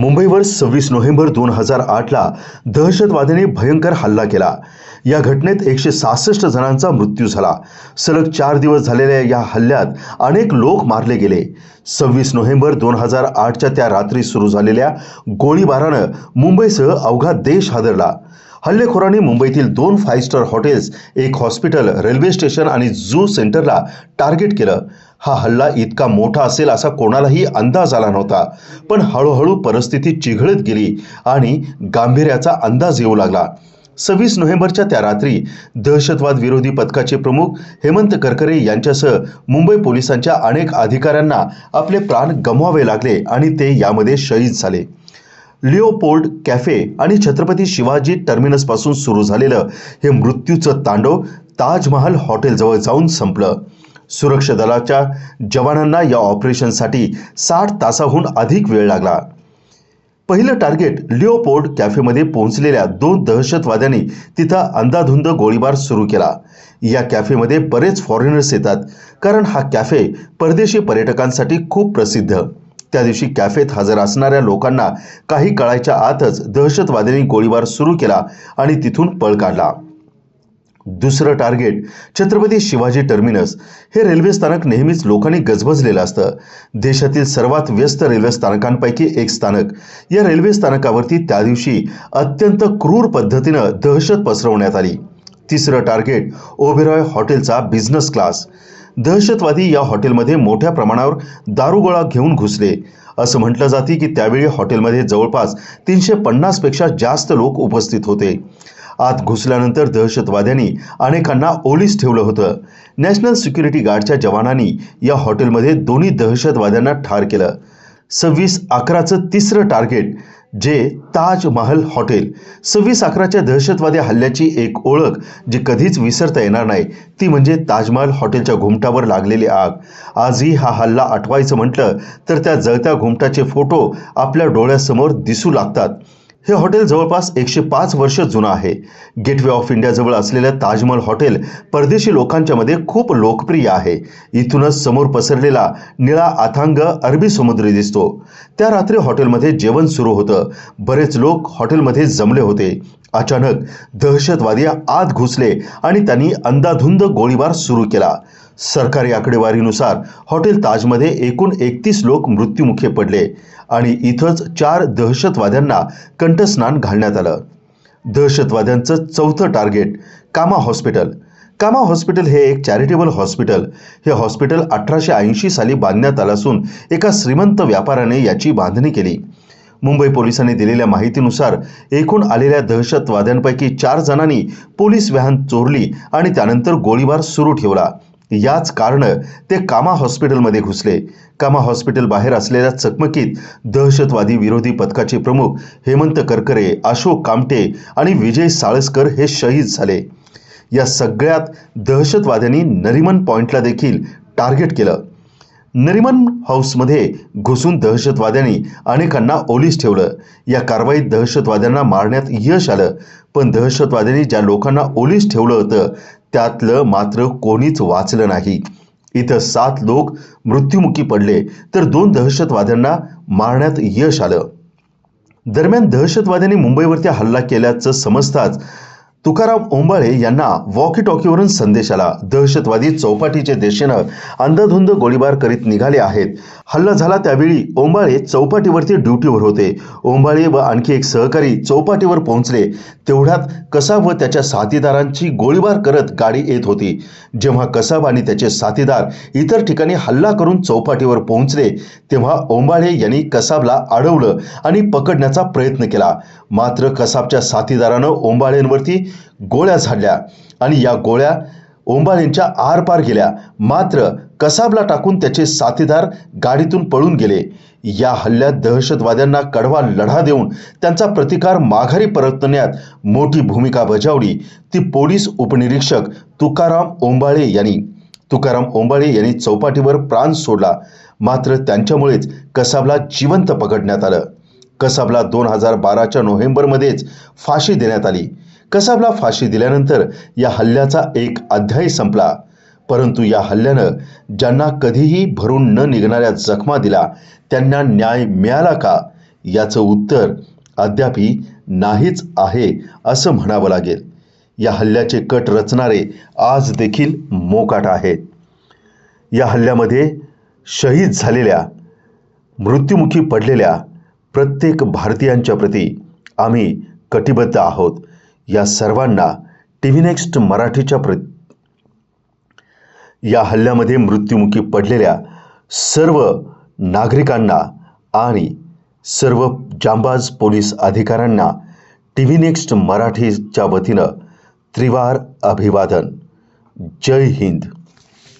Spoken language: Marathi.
मुंबईवर सव्वीस नोव्हेंबर दोन हजार आठला दहशतवाद्याने भयंकर हल्ला केला. या घटनेत एकशे सहासष्ट जणांचा मृत्यू झाला. सलग चार दिवस झालेल्या या हल्ल्यात अनेक लोक मारले गेले. सव्वीस नोव्हेंबर दोन हजार आठच्या त्या रात्री सुरू झालेल्या गोळीबारानं मुंबईसह अवघा देश हादरला. हल्लेखोरांनी मुंबईतील दोन फाईव्ह स्टार हॉटेल्स एक हॉस्पिटल रेल्वे स्टेशन आणि झू सेंटरला टार्गेट केलं. हा हल्ला इतका मोठा असेल असा कोणालाही अंदाज आला नव्हता. पण हळूहळू परिस्थिती चिघळत गेली आणि गांभीर्याचा अंदाज येऊ लागला. सव्वीस नोव्हेंबरच्या त्या रात्री दहशतवाद विरोधी पथकाचे प्रमुख हेमंत करकरे यांच्यासह मुंबई पोलिसांच्या अनेक अधिकाऱ्यांना आपले प्राण गमवावे लागले आणि ते यामध्ये शहीद झाले. लिओपोल्ड कॅफे आणि छत्रपती शिवाजी टर्मिनसपासून सुरू झालेलं हे मृत्यूचं तांडव ताजमहाल हॉटेलजवळ जाऊन संपलं. सुरक्षा दलाच्या जवानांना या ऑपरेशनसाठी साठ तासाहून अधिक वेळ लागला. पहिलं टार्गेट लिओपोर्ड कॅफेमध्ये पोहोचलेल्या दोन दहशतवाद्यांनी तिथं अंदाधुंद गोळीबार सुरू केला. या कॅफेमध्ये बरेच फॉरेनर्स येतात कारण हा कॅफे परदेशी पर्यटकांसाठी खूप प्रसिद्ध. त्या दिवशी कॅफेत हजर असणाऱ्या लोकांना काही कळायच्या आतच दहशतवाद्यांनी गोळीबार सुरू केला आणि तिथून पळ काढला. दुसरं टार्गेट छत्रपती शिवाजी टर्मिनस. हे रेल्वे स्थानक नेहमीच लोकांनी गजबजलेलं असतं. देशातील सर्वात व्यस्त रेल्वे स्थानकांपैकी एक स्थानक. या रेल्वे स्थानकावरती त्या दिवशी अत्यंत क्रूर पद्धतीनं दहशत पसरवण्यात आली. तिसरं टार्गेट ओबेरॉय हॉटेलचा बिझनेस क्लास. दहशतवादी या हॉटेलमध्ये मोठ्या प्रमाणावर दारुगोळा घेऊन घुसले. असं म्हटलं जाते की त्यावेळी हॉटेलमध्ये जवळपास तीनशे पन्नासपेक्षा जास्त लोक उपस्थित होते. आत घुसल्यानंतर दहशतवाद्यांनी अनेकांना ओलीस ठेवलं होतं. नॅशनल सिक्युरिटी गार्डच्या जवानांनी या हॉटेलमध्ये दोन्ही दहशतवाद्यांना ठार केलं. सव्वीस अकराचं तिसरं टार्गेट जे ताजमहल हॉटेल. सव्वीस अकराच्या दहशतवादी हल्ल्याची एक ओळख जी कधीच विसरता येणार नाही ती म्हणजे ताजमहल हॉटेलच्या घुमटावर लागलेली आग. आजही हा हल्ला आठवायचं म्हटलं तर त्या जळत्या घुमटाचे फोटो आपल्या डोळ्यासमोर दिसू लागतात. हे हॉटेल जवळपास एकशे पाच वर्ष जुनं आहे. गेटवे ऑफ इंडियाजवळ असलेलं ताजमहल हॉटेल परदेशी लोकांच्या मध्ये खूप लोकप्रिय आहे. इथूनच समोर पसरलेला निळा अथांग अरबी समुद्र दिसतो. त्या रात्री हॉटेलमध्ये जेवण सुरू होतं. बरेच लोक हॉटेलमध्ये जमले होते. अचानक दहशतवादी आत घुसले आणि त्यांनी अंदाधुंद गोळीबार सुरू केला. सरकारी आकडेवारीनुसार हॉटेल ताजमध्ये एकूण एकतीस लोक मृत्युमुखी पडले. आणि इथंच चार दहशतवाद्यांना कंठस्नान घालण्यात आलं. दहशतवाद्यांचं चौथं टार्गेट कामा हॉस्पिटल. कामा हॉस्पिटल हे एक चॅरिटेबल हॉस्पिटल. हे हॉस्पिटल अठराशे ऐंशी साली बांधण्यात आलं असून एका श्रीमंत व्यापाऱ्याने याची बांधणी केली. मुंबई पोलिसांनी दिलेल्या माहितीनुसार एकूण आलेल्या दहशतवाद्यांपैकी चार जणांनी पोलीस व्हॅन चोरली आणि त्यानंतर गोळीबार सुरू ठेवला. याच कारण ते कामा हॉस्पिटलमध्ये घुसले. कामा हॉस्पिटल बाहेर असलेल्या चकमकीत दहशतवादी विरोधी पथकाचे प्रमुख हेमंत करकरे अशोक कामटे आणि विजय साळसकर हे शहीद झाले. या सगळ्यात दहशतवाद्यांनी नरिमन पॉइंटला देखील टार्गेट केलं. नरिमन हाऊसमध्ये घुसून दहशतवाद्यांनी अनेकांना ओलीस ठेवलं. या कारवाईत दहशतवाद्यांना मारण्यात यश आलं पण दहशतवाद्यांनी ज्या लोकांना ओलीस ठेवलं होतं त्यातलं मात्र कोणीच वाचलं नाही. इथं सात लोक मृत्युमुखी पडले तर दोन दहशतवाद्यांना मारण्यात यश आलं. दरम्यान दहशतवाद्यांनी मुंबईवरती हल्ला केल्याचं समजताच तुकाराम ओंबाळे यांना वॉकी टॉकीवरून संदेश आला. दहशतवादी चौपाटीच्या दिशेनं अंधाधुंद गोळीबार करीत निघाले आहेत. हल्ला झाला त्यावेळी ओंबाळे चौपाटीवरती ड्युटीवर होते. ओंबाळे व आणखी एक सहकारी चौपाटीवर पोहोचले. तेवढ्यात कसाब व त्याच्या साथीदारांची गोळीबार करत गाडी येत होती. जेव्हा कसाब आणि त्याचे साथीदार इतर ठिकाणी हल्ला करून चौपाटीवर पोहोचले तेव्हा ओंबाळे यांनी कसाबला अडवलं आणि पकडण्याचा प्रयत्न केला. मात्र कसाबच्या साथीदारानं ओंबाळेंवरती गोळ्या झाडल्या आणि या गोळ्या ओंबाळेंच्या आरपार गेल्या. मात्र कसाबला टाकून त्याचे साथीदार गाडीतून पळून गेले. या हल्ल्यात दहशतवाद्यांना कडवा लढा देऊन त्यांचा प्रतिकार माघारी परतण्यात मोठी भूमिका बजावली. ती पोलीस उपनिरीक्षक तुकाराम ओंबाळे यांनी. तुकाराम ओंबाळे यांनी चौपाटीवर प्राण सोडला. मात्र त्यांच्यामुळेच कसाबला जिवंत पकडण्यात आलं. कसाबला दोन हजार बाराच्या नोव्हेंबरमध्येच फाशी देण्यात आली. कसाबला फाशी दिल्यानंतर या हल्ल्याचा एक अध्याय संपला. परंतु या हल्ल्यानं ज्यांना कधीही भरून न निघणाऱ्या जखमा दिला त्यांना न्याय मिळाला का? याचं उत्तर अद्यापी नाहीच आहे असं म्हणावं लागेल. या हल्ल्याचे कट रचणारे आज देखील मोकाट आहेत. या हल्ल्यामध्ये शहीद झालेल्या मृत्युमुखी पडलेल्या प्रत्येक भारतीयांच्या प्रती आम्ही कटिबद्ध आहोत. या सर्वांना टी व्ही नेक्स्ट मराठीच्या प्र या हल्ल्यामध्ये मृत्युमुखी पडलेल्या सर्व नागरिकांना आणि सर्व जांबाज पोलीस अधिकाऱ्यांना टी व्ही नेक्स्ट मराठीच्या वतीनं त्रिवार अभिवादन. जय हिंद.